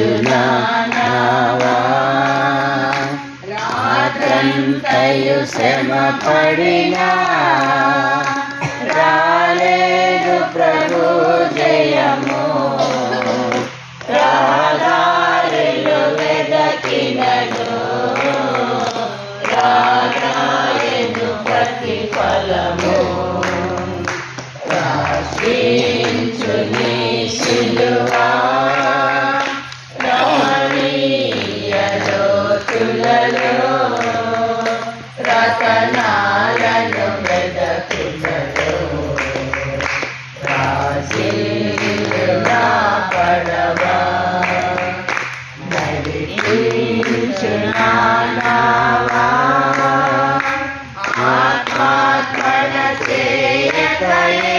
నడిపించునావా రాత్రంతయు శ్రమ పడినా రతనాలను వెదకులలో రాశిల్లుగా పడవా నడిపించునావా ఆత్మాత్మన చేయకయే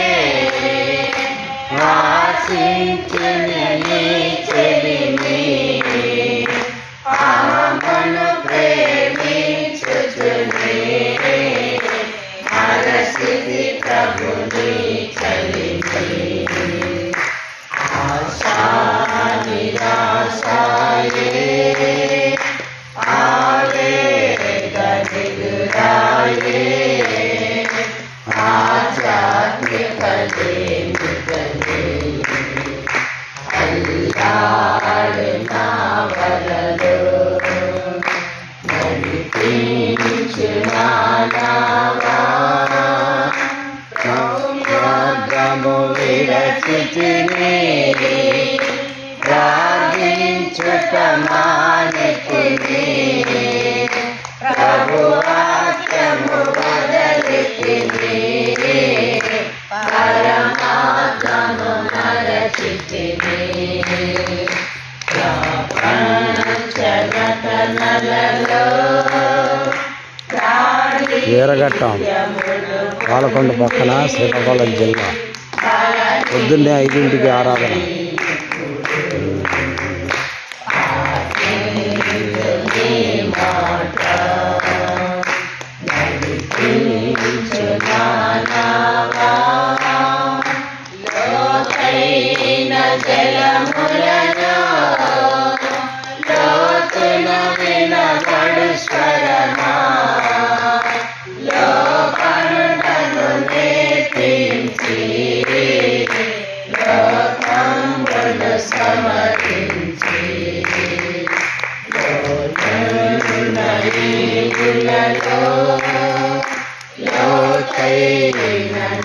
వాసించుని Amen. మనము విరచితిని ప్రార్థించుట మానితిని ప్రభు వాక్యము బదలితిని పరమాత్మను మరచితిని ప్రపంచనటనలలో వీరఘట్టం పాలకొండ పక్కన శ్రీకాకుళం జిల్లా. పొద్దున్నే ఐదింటికి ఆరాధన. లోతైన यो तैर्ननाभक्तिम्